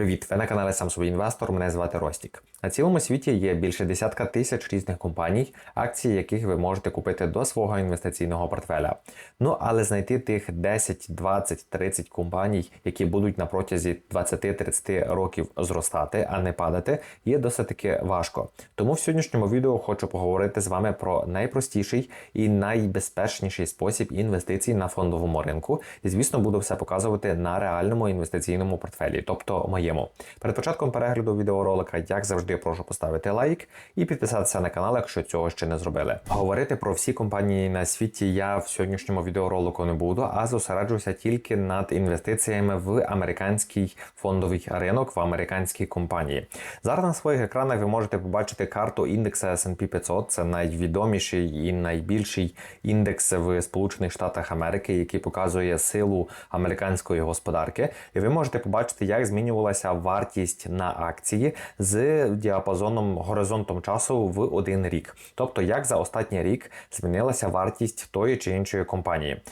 Привіт! Ви на каналі Сам собі інвестор. Мене звати Ростік. На цілому світі є більше десятка тисяч різних компаній, акції яких ви можете купити до свого інвестиційного портфеля. Ну але знайти тих 10, 20, 30 компаній, які будуть на протязі 20-30 років зростати, а не падати, є досить таки важко. Тому в сьогоднішньому відео хочу поговорити з вами про найпростіший і найбезпечніший спосіб інвестицій на фондовому ринку. І звісно, буду все показувати на реальному інвестиційному портфелі, тобто моєму. Перед початком перегляду відеоролика, як завжди, прошу поставити лайк і підписатися на канал, якщо цього ще не зробили. Говорити про всі компанії на світі я в сьогоднішньому відеоролику не буду, а зосереджуся тільки над інвестиціями в американський фондовий ринок, в американські компанії. Зараз на своїх екранах ви можете побачити карту індекса S&P 500. Це найвідоміший і найбільший індекс в Сполучених Штатах Америки, який показує силу американської господарки. І ви можете побачити, як змінювалася вартість на акції з діапазоном горизонтом часу в один рік. Тобто, як за останній рік змінилася вартість тої чи іншої компанії,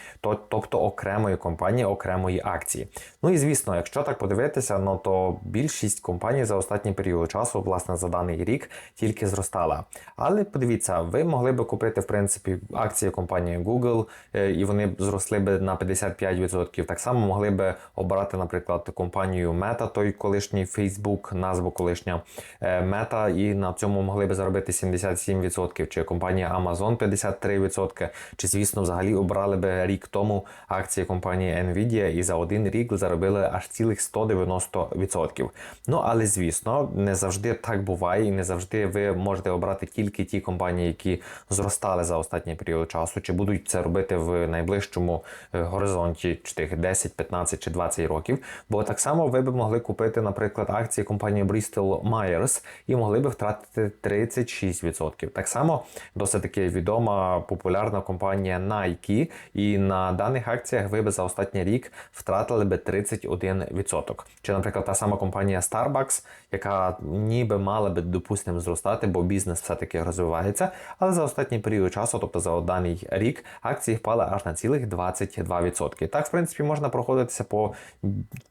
тобто окремої компанії, окремої акції. Ну і звісно, якщо так подивитися, ну то більшість компаній за останній період часу, власне, за даний рік тільки зростала. Але подивіться, ви могли би купити в принципі акції компанії Google, е, і вони б зросли би на 55%. Так само могли би обрати, наприклад, компанію Meta, той колишній Facebook, назва колишня Meta, і на цьому могли би заробити 77%, чи компанія Amazon 53%, чи, звісно, взагалі обрали би рік тому акції компанії Nvidia і за один рік заробили аж цілих 190%. Ну, але звісно, не завжди так буває, і не завжди ви можете обрати тільки ті компанії, які зростали за останній період часу, чи будуть це робити в найближчому е, горизонті чи тих 10, 15 чи 20 років. Бо так само ви б могли купити, наприклад, акції компанії Bristol Myers і могли би втратити 36%. Так само досить таки відома популярна компанія Nike, і на даних акціях ви б за останній рік втратили би 31%. Чи, наприклад, та сама компанія Starbucks, яка ніби мала би, допустимо, зростати, бо бізнес все-таки розвивається. Але за останній період часу, тобто за даний рік, акції впали аж на цілих 22%. Так, в принципі, можна проходитися по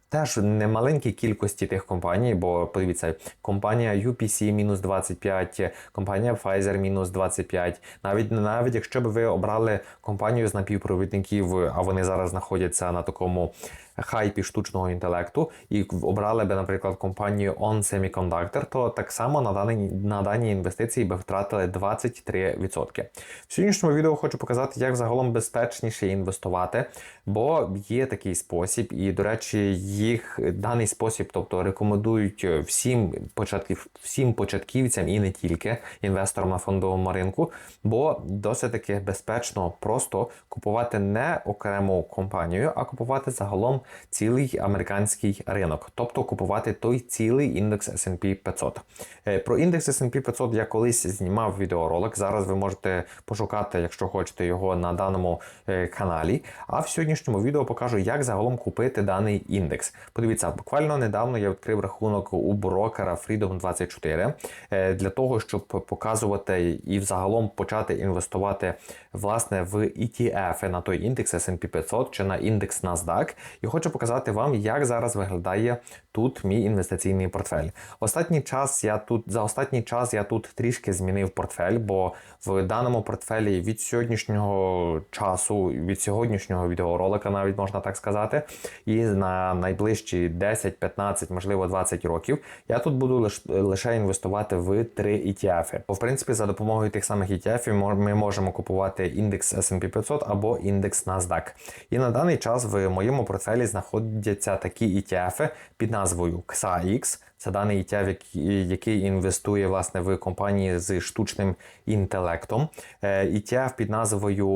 Теж немаленькій кількості тих компаній, бо подивіться, компанія UPC мінус 25, компанія Pfizer мінус 25. Навіть навіть якщо б ви обрали компанію з напівпровідників, а вони зараз знаходяться на такому хайпі штучного інтелекту, і обрали би, наприклад, компанію On Semiconductor, то так само на дані на дані інвестиції би втратили 23%. В сьогоднішньому відео хочу показати, як загалом безпечніше інвестувати, бо є такий спосіб, і, до речі, їх даний спосіб, тобто рекомендують всім початків, всім початківцям і не тільки інвесторам на фондовому ринку, бо досить таки безпечно просто купувати не окрему компанію, а купувати загалом цілий американський ринок, тобто купувати той цілий індекс S&P 500. Е, про індекс S&P 500 я колись знімав відеоролик. Зараз ви можете пошукати, якщо хочете його на даному е, каналі. А в сьогоднішньому відео покажу, як загалом купити даний індекс. Подивіться, буквально недавно я відкрив рахунок у брокера Freedom 24 е, для того, щоб показувати і взагалом почати інвестувати власне в ETF на той індекс S&P 500 чи на індекс NASDAQ. І хочу показати вам, як зараз виглядає тут мій інвестиційний портфель. Останній час я тут за останній час я тут трішки змінив портфель, бо в даному портфелі від сьогоднішнього часу, від сьогоднішнього відеоролика, навіть можна так сказати, і на найближчі 10, 15, можливо 20 років, я тут буду лиш, лише інвестувати в три ETF. Бо в принципі за допомогою тих самих ETF ми можемо купувати індекс S&P 500 або індекс NASDAQ. І на даний час в моєму портфелі знаходяться такі ETF під назвою XAX. Це даний ETF, який інвестує власне в компанії з штучним інтелектом. ETF під назвою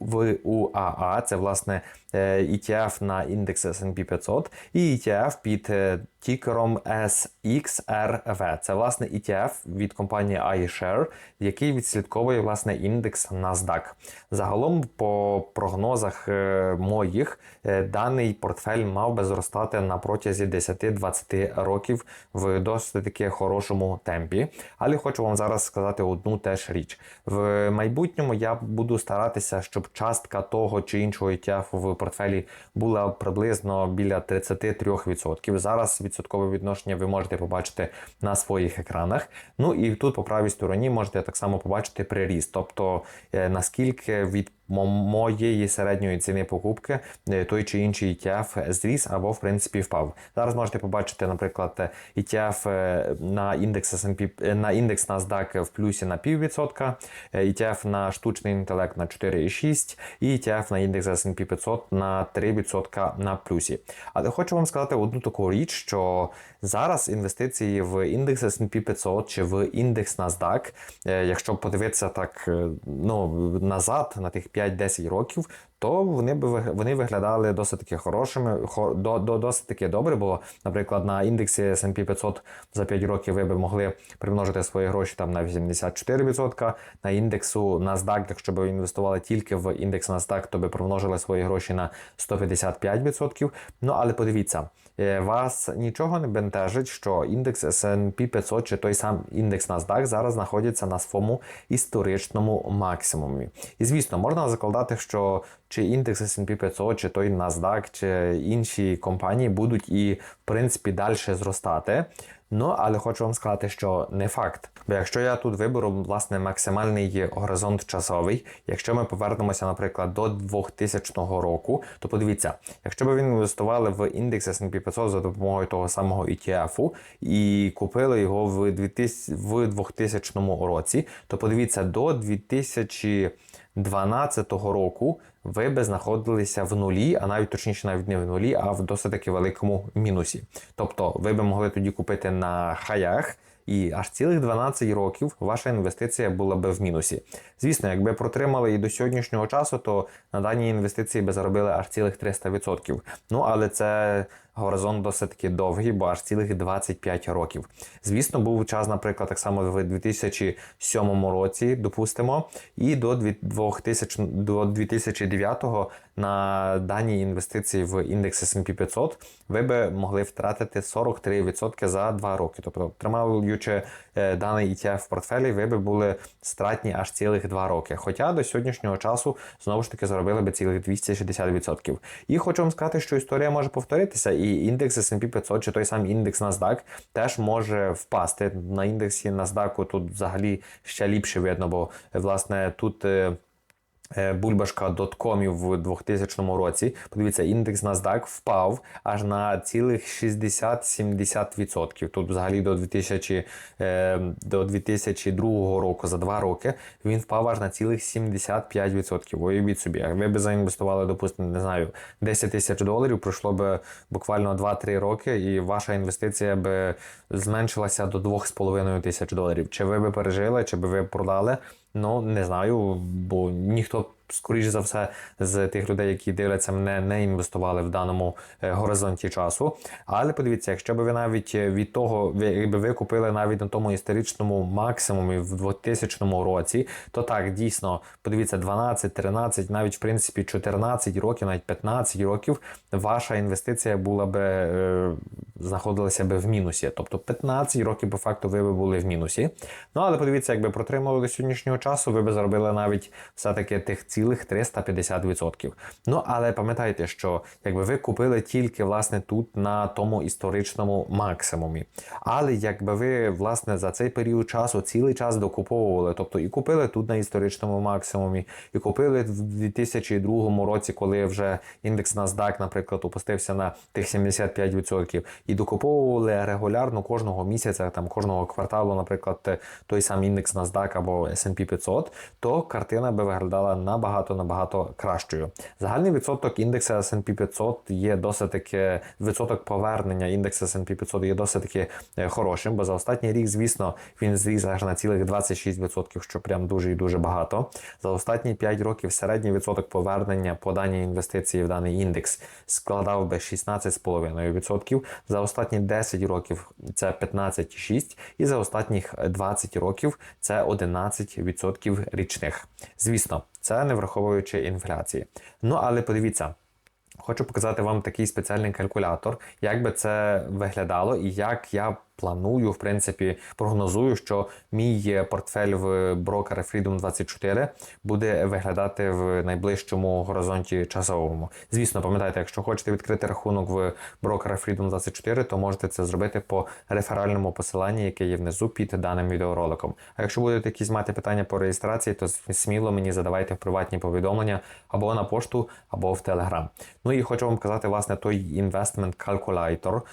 VUAA, це власне ETF на індекс S&P 500, і ETF під тікером SXRV. Це власне ETF від компанії iShare, який відслідковує власне індекс NASDAQ. Загалом, по прогнозах моїх, даний портфель мав би зростати на протязі 10-20 років в досить таки хорошому темпі. Але хочу вам зараз сказати одну теж річ. В майбутньому я буду старатися, щоб частка того чи іншого ETF в портфелі була приблизно біля 33%. Зараз відсоткове відношення ви можете побачити на своїх екранах. Ну і тут по правій стороні можете так само побачити приріст, тобто е, наскільки від моєї середньої ціни покупки е, той чи інший ETF зріс або в принципі впав. Зараз можете побачити, наприклад, ETF е, на індекс S&P, е, на індекс NASDAQ в плюсі на піввідсотка, ETF на штучний інтелект на 4,6 і ETF на індекс S&P 500 на 3% на плюсі. Але хочу вам сказати одну таку річ, що зараз інвестиції в індекс S&P 500 чи в індекс NASDAQ, якщо подивитися так ну, назад на тих 5-10 років, то вони б вони виглядали досить таки хорошими, хо, до, до, досить таки добре. Бо, наприклад, на індексі S&P 500 за 5 років ви б могли примножити свої гроші там на 84%. На індексу NASDAQ, якщо б ви інвестували тільки в індекс NASDAQ, то би примножили свої гроші на 155%. Ну але подивіться, е, вас нічого не бентежить, що індекс S&P 500 чи той сам індекс NASDAQ зараз знаходяться на своєму історичному максимумі. І звісно, можна закладати, що чи індекс S&P 500, чи той NASDAQ, чи інші компанії будуть і в принципі далі зростати. Ну, але хочу вам сказати, що не факт. Бо якщо я тут виберу власне максимальний горизонт часовий, якщо ми повернемося, наприклад, до 2000 року, то подивіться, якщо б ви інвестували в індекс S&P 500 за допомогою того самого ETF і купили його в 2000, в 2000 році, то подивіться до 2000 2012 року ви би знаходилися в нулі, а навіть точніше навіть не в нулі, а в досить таки великому мінусі. Тобто ви би могли тоді купити на хаях. І аж цілих 12 років ваша інвестиція була би в мінусі. Звісно, якби протримали і до сьогоднішнього часу, то на дані інвестиції би заробили аж цілих 300%. Ну але це горизонт досить таки довгий, бо аж цілих 25 років. Звісно, був час, наприклад, так само в 2007 році, допустимо, і до 2000, до 2009 на дані інвестиції в індекс S&P 500 ви би могли втратити 43% за 2 роки. Тобто, тримаючи даний ETF в портфелі, ви би були стратні аж цілих 2 роки. Хоча до сьогоднішнього часу знову ж таки заробили би цілих 260%. І хочу вам сказати, що історія може повторитися, і індекс S&P 500 чи той самий індекс NASDAQ теж може впасти. На індексі NASDAQ тут взагалі ще ліпше видно, бо власне тут. Е, Бульбашка доткомів в 2000 році. Подивіться, індекс NASDAQ впав аж на цілих 60-70%. Тут взагалі до 2000, е, до 2002 року, за два роки, він впав аж на цілих 75%. Уявіть собі, як ви б заінвестували, допустимо, не знаю, 10 тисяч доларів, пройшло б буквально 2-3 роки, і ваша інвестиція би зменшилася до 2,5 тисяч доларів. Чи ви би пережили, чи би ви продали? Ну, не знаю, бо ніхто, скоріш за все, з тих людей, які дивляться мене, не інвестували в даному е, горизонті часу. Але подивіться, якщо б ви навіть від того, якби ви купили навіть на тому історичному максимумі в 2000 році, то так, дійсно, подивіться, 12, 13, навіть в принципі 14 років, навіть 15 років, ваша інвестиція була би е, знаходилася би в мінусі. Тобто 15 років по факту ви би були в мінусі. Ну але подивіться, якби протримали до сьогоднішнього часу, ви би заробили навіть все-таки тих цілих 350%. Ну але пам'ятайте, що якби ви купили тільки власне тут на тому історичному максимумі. Але якби ви власне за цей період часу цілий час докуповували, тобто і купили тут на історичному максимумі, і купили в 2002 році, коли вже індекс NASDAQ, наприклад, опустився на тих 75%, і докуповували регулярно кожного місяця, там кожного кварталу, наприклад, той самий індекс NASDAQ або S&P 500, то картина би виглядала набагато набагато кращою. Загальний відсоток індексу S&P 500 є досить таки відсоток повернення індексу S&P 500 є досить таки е, хорошим, бо за останній рік, звісно, він зріс аж на цілих 26%, що прям дуже і дуже багато. За останні 5 років середній відсоток повернення по даній інвестиції в даний індекс складав би 16,5%. За останні 10 років це 15,6%, і за останніх 20 років це 11% річних. Звісно, це не враховуючи інфляції. Ну але подивіться. Хочу показати вам такий спеціальний калькулятор, як би це виглядало і як я планую, в принципі, прогнозую, що мій портфель в брокера Freedom 24 буде виглядати в найближчому горизонті часовому. Звісно, пам'ятайте, якщо хочете відкрити рахунок в брокера Freedom 24, то можете це зробити по реферальному посиланні, яке є внизу під даним відеороликом. А якщо будете якісь мати питання по реєстрації, то сміло мені задавайте в приватні повідомлення або на пошту, або в Телеграм. Ну і хочу вам казати, власне, той інвестмент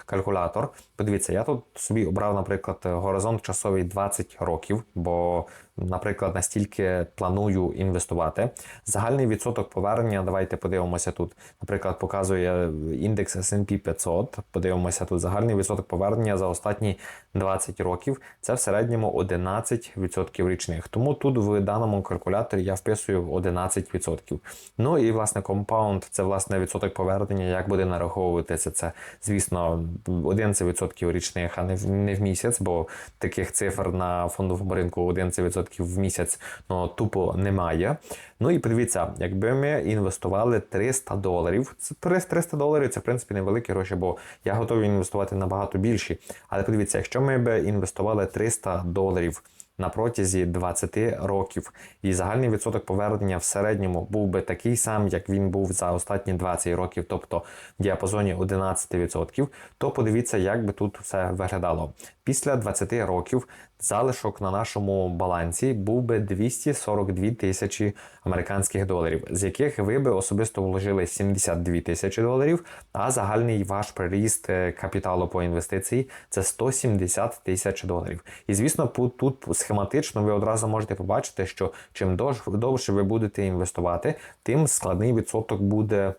калькулятор. Подивіться, я тут собі обрав, наприклад, горизонт часовий 20 років, бо, наприклад, настільки планую інвестувати. Загальний відсоток повернення, давайте подивимося тут. Наприклад, показує індекс S&P 500. Подивимося тут загальний відсоток повернення за останні 20 років. Це в середньому 11% річних. Тому тут в даному калькуляторі я вписую 11%. Ну і власне компаунд це власне відсоток повернення, як буде нараховуватися це. Звісно, 11% річних, а не не в місяць, бо таких цифр на фондовому ринку 11% в місяць ну, тупо немає. Ну і подивіться, якби ми інвестували 300 доларів, це 300 доларів це в принципі невеликі гроші, бо я готовий інвестувати набагато більші. Але подивіться, якщо ми б інвестували 300 доларів на протязі 20 років, і загальний відсоток повернення в середньому був би такий сам, як він був за останні 20 років, тобто в діапазоні 11%, то подивіться, як би тут все виглядало. Після 20 років залишок на нашому балансі був би 242 тисячі американських доларів, з яких ви би особисто вложили 72 тисячі доларів, а загальний ваш приріст е, капіталу по інвестиції це 170 тисяч доларів. І звісно, тут схематично ви одразу можете побачити, що чим довше ви будете інвестувати, тим складний відсоток буде.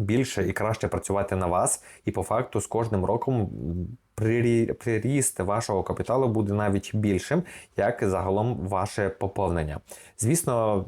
Більше і краще працювати на вас, і по факту з кожним роком приріст вашого капіталу буде навіть більшим, як загалом ваше поповнення. Звісно,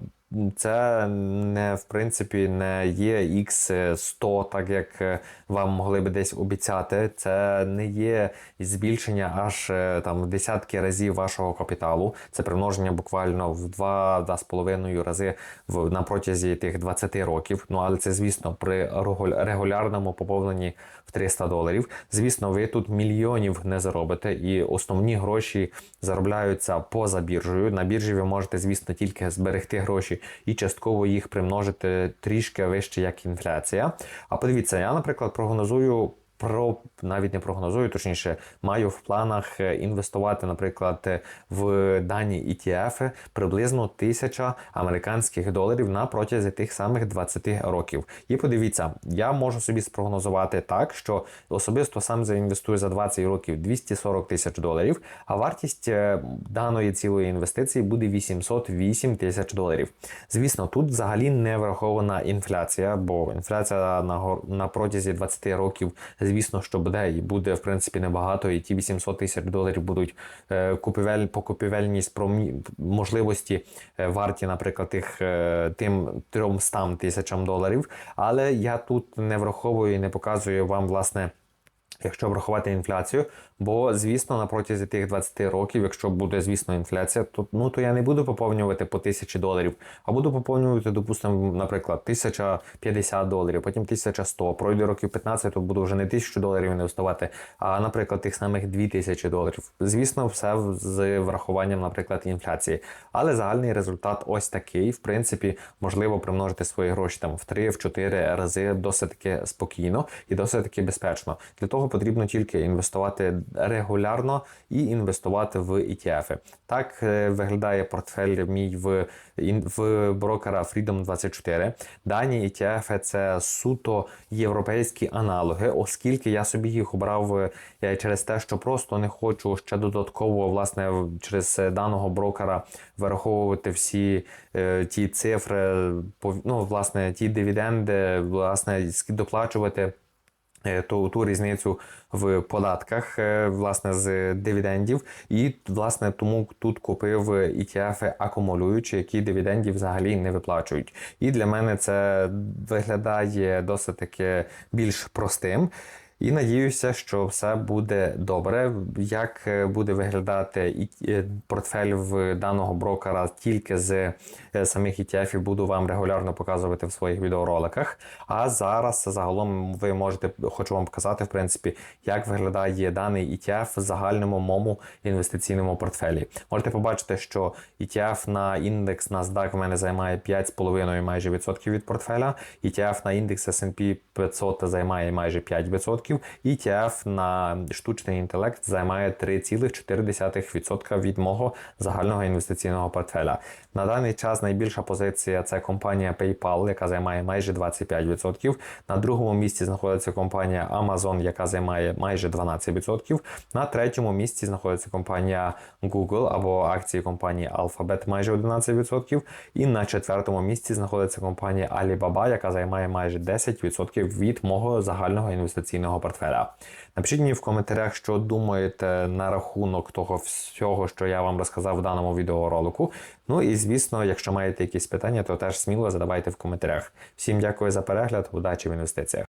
це не в принципі не є X100, так як е, вам могли би десь обіцяти. Це не є збільшення аж е, там в десятки разів вашого капіталу. Це примноження буквально в 2-2,5 рази в на протязі тих 20 років. Ну але це, звісно, при регулярному поповненні в 300 доларів. Звісно, ви тут мільйонів не заробите, і основні гроші заробляються поза біржею. На біржі ви можете, звісно, тільки зберегти гроші і частково їх примножити трішки вище, як інфляція. А подивіться, я, наприклад, прогнозую про навіть не прогнозую, точніше, маю в планах е, інвестувати, наприклад, в дані ETF приблизно тисяча американських доларів на протязі тих самих 20 років. І подивіться, я можу собі спрогнозувати так, що особисто сам заінвестую за 20 років 240 тисяч доларів, а вартість е, даної цілої інвестиції буде 808 тисяч доларів. Звісно, тут взагалі не врахована інфляція, бо інфляція на на протязі 20 років звісно, що буде і буде в принципі небагато. І ті 800 тисяч доларів будуть е, купівель по про можливості е, варті, наприклад, тих е, тим 300 тисячам доларів. Але я тут не враховую і не показую вам власне. Якщо врахувати інфляцію, бо, звісно, на протязі тих 20 років, якщо буде, звісно, інфляція, то ну то я не буду поповнювати по тисячі доларів, а буду поповнювати, допустимо, наприклад, 1050 доларів, потім 1100, пройде років 15, то буду вже не 1000 доларів інвестувати, а, наприклад, тих самих 2000 доларів. Звісно, все з врахуванням, наприклад, інфляції. Але загальний результат ось такий. В принципі, можливо примножити свої гроші там в 3-4 рази досить таки спокійно і досить таки безпечно. Для того потрібно тільки інвестувати регулярно і інвестувати в ETF. Так е, виглядає портфель мій в в брокера Freedom 24. Дані ETF це суто європейські аналоги, оскільки я собі їх обрав е, через те, що просто не хочу ще додатково власне через даного брокера вираховувати всі е, ті цифри, ну, власне, ті дивіденди, власне, доплачувати. Е, ту ту різницю в податках е, власне з дивідендів, і власне тому тут купив ETF акумулюючі, які дивідендів взагалі не виплачують. І для мене це виглядає досить таки більш простим. І надіюся, що все буде добре. Як е, буде виглядати е, портфель в даного брокера тільки з е, самих ETF, буду вам регулярно показувати в своїх відеороликах. А зараз загалом ви можете, хочу вам показати, в принципі, як виглядає даний ETF в загальному моєму інвестиційному портфелі. Можете побачити, що ETF на індекс NASDAQ в мене займає 5,5 майже відсотків від портфеля. ETF на індекс S&P 500 займає майже 5%. ETF на штучний інтелект займає 3,4% від мого загального інвестиційного портфеля. На даний час найбільша позиція це компанія PayPal, яка займає майже 25%. На другому місці знаходиться компанія Amazon, яка займає майже 12%. На третьому місці знаходиться компанія Google або акції компанії Alphabet майже 11%. І на четвертому місці знаходиться компанія Alibaba, яка займає майже 10% від мого загального інвестиційного портфеля. Напишіть мені в коментарях, що думаєте на рахунок того всього, що я вам розказав в даному відеоролику. Ну і звісно, якщо маєте якісь питання, то теж сміло задавайте в коментарях. Всім дякую за перегляд, удачі в інвестиціях.